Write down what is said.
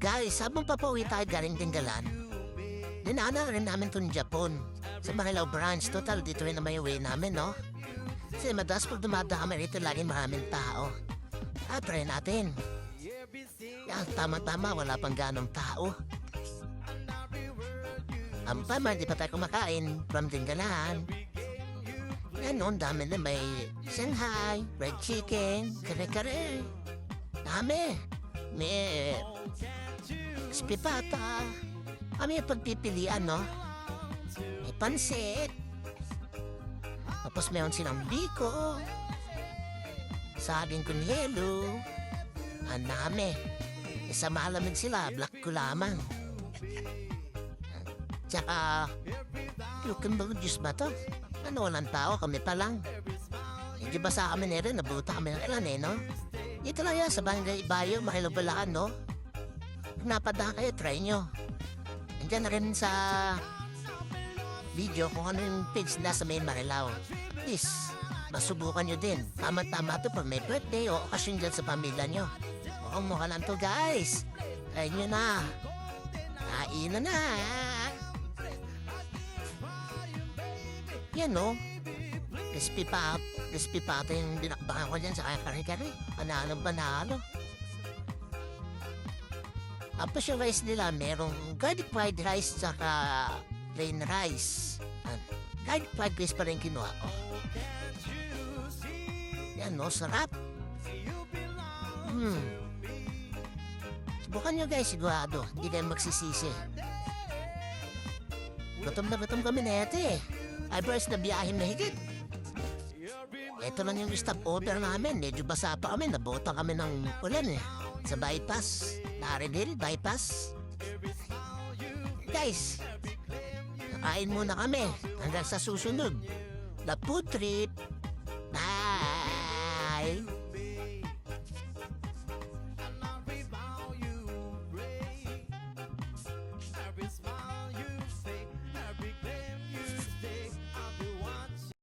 Guys, habang papauwi tayo galing Tinggalan, dinaanan rin namin itong Japon. Sa Marilao branch, total dito rin na may uwi namin, no? Kasi madalas pag dumadami rito, lagi maraming tao. At try natin. Yan, tama-tama, wala pang ganong tao. Ang tama, di pa tayo kumakain from Tinggalan. Yan noon, dami na may Shanghai, fried chicken, kare-kare. Dami. May spipata. Kami pagpipilian, no? May pansit. Tapos meron silang biko. Saging kunyelo. Ang dami. Isa malamig sila, black ko lamang. Tsaka, cucumber juice ba to? Ano, walang tao, kami pa lang. Hindi ba sa kami nere, nabuta kami ng ilan eh, no? Dito lang yan, sa Barangay Ibayo, Makilabalaan, no? Kung napadaan kayo, try nyo. Nandiyan na rin sa video kung ano yung page na sa main Marilao. Please, masubukan nyo din. Tama-tama to pag may birthday o okasyon dyan sa pamilya nyo. Oo, mukha lang to, guys. Try nyo na. Kain na na. Yan, no? Crispy pa, crispy pa ito yung binakbakan ko dyan sa kare-kare. Panalo, panalo. Tapos yung rice nila, merong garlic fried rice tsaka plain rice. Yan. Garlic fried rice pa rin kinuha ko. Yan, no? Sarap. Hmm. Subukan nyo guys, sigurado. Hindi kayo magsisisi. Gutom na gutom kami na ito eh. Ay, first na biyahe mahigit. Ito lang yung stop over namin. Medyo basa pa kami. Nabota kami ng ulan eh. Sa bypass. Larin Hill, bypass. Guys, nakain muna kami hanggang sa susunod. The food trip.